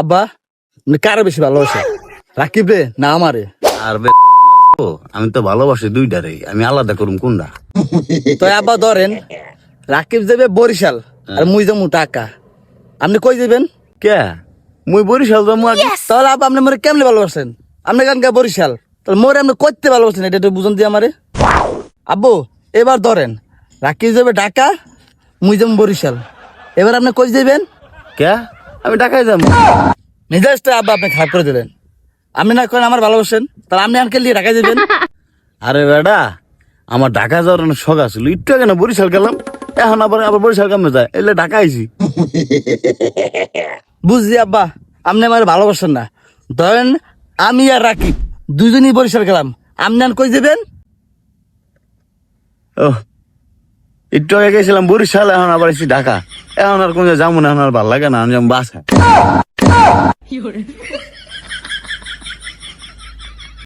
আব্বা কারে বেশি ভালোবাসে? রাকিব রে না আমারে? আর বে ও, আমি তো ভালোবাসি দুইটারে আমি আলাদা করুম কোনটা? তো আব্বা ধরেন রাকিব যাবে বরিশাল আর মুই যাব টাকা আপনি কই যাবেন কে? মুই বরিশাল যাব আগে। তাহলে আব্বা আপনি মোরে কেমনে ভালোবাসেন? আপনি কানকা বরিশাল? তাহলে মোরে আপনি করতে ভালোবাসেন এটা একটু বুঝন দিয়ে আমারে। আব্বু এবার ধরেন রাকিব যাবে ঢাকা মুই যাব বরিশাল। এবার আপনি কই যাবেন কে? আমি ঢাকায় যাব। মেজাজটা আব্বা আপনি খারাপ করে দিলেন। আপনি না করেন আমার ভালোবাসেন, তাহলে আপনি আনকে নিয়ে ঢাকা যাবেন। আরে বেডা আমার ঢাকা যাওয়ার অনেক শখ আছিল একটু আগে না বরিশাল গেলাম? এখন আবার আবার বরিশাল কামে যায়? এলে ঢাকা আইছি। বুঝছি আব্বা, আপনি আমার ভালোবাসেন না। ধরেন, আমি আর রাকিব দুজনই বরিশাল গেলাম। আপনি আন কই যাবেন? ও একটু আগে গেছিলাম বরিশাল, এখন আবার এসেছি ঢাকা। এখন আর কোন যাব না, এখন আর ভালো লাগে না, আমি যাব বাসা।